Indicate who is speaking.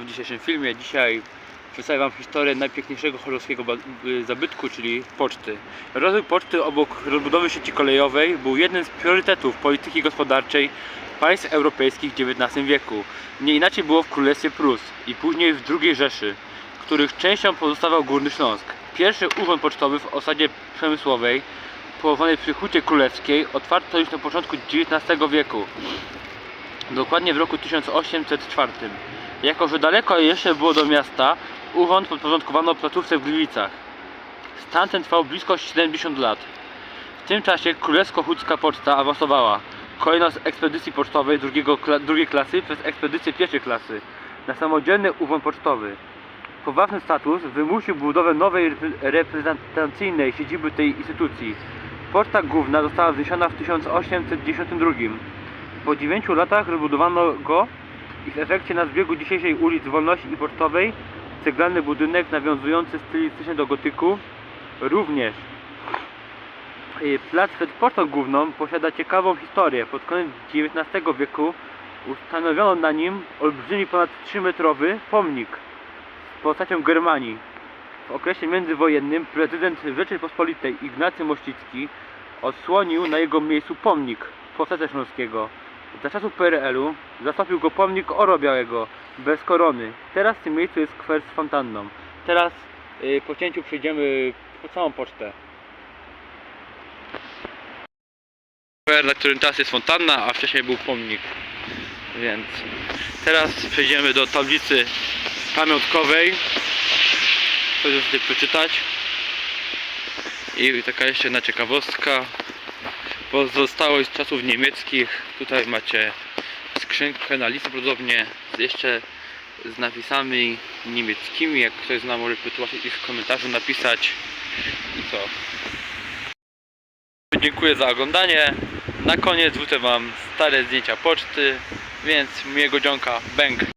Speaker 1: W dzisiejszym filmie dzisiaj przedstawię Wam historię najpiękniejszego y, zabytku, czyli poczty. Rozwój poczty obok rozbudowy sieci kolejowej był jednym z priorytetów polityki gospodarczej państw europejskich w XIX wieku. Nie inaczej było w Królestwie Prus i później w II Rzeszy, których częścią pozostawał Górny Śląsk. Pierwszy urząd pocztowy w osadzie przemysłowej położonej przy Hucie Królewskiej otwarto już na początku XIX wieku dokładnie w roku 1804. Jako, że daleko jeszcze było do miasta, urząd podporządkowano placówce w Gliwicach. Stan ten trwał blisko 70 lat. W tym czasie królewsko-łódzka poczta awansowała. Kolejno z ekspedycji pocztowej drugiego, kla, drugiej klasy przez ekspedycję pierwszej klasy na samodzielny urząd pocztowy. Poważny status wymusił budowę nowej repre- reprezentacyjnej siedziby tej instytucji. Poczta główna została wzniesiona w 1812. Po 9 latach rozbudowano go i w efekcie na zbiegu dzisiejszej ulic Wolności i Pocztowej ceglany budynek nawiązujący stylistycznie do gotyku również. Y, Plac przed pocztą główną posiada ciekawą historię. Pod koniec XIX wieku ustanowiono na nim olbrzymi ponad 3-metrowy pomnik z postacią Germanii. W okresie międzywojennym prezydent Rzeczypospolitej Ignacy Mościcki odsłonił na jego miejscu pomnik Powstania Śląskiego. Za czasów PRL-u zastąpił go pomnik Oro Białego, bez korony. Teraz w tym miejscu jest skwer z fontanną. Teraz y, po cięciu przejdziemy po całą pocztę. Skwer, na którym teraz jest fontanna, a wcześniej był pomnik. Więc teraz przejdziemy do tablicy pamiątkowej. Chcę sobie przeczytać. I taka jeszcze jedna ciekawostka pozostałość czasów niemieckich. Tutaj macie skrzynkę na listę prawdopodobnie jeszcze z napisami niemieckimi. Jak ktoś zna, może wytłumaczyć ich w komentarzu napisać. I co? Dziękuję za oglądanie. Na koniec wrzucę Wam stare zdjęcia poczty, więc miłego dzionka. Bęk!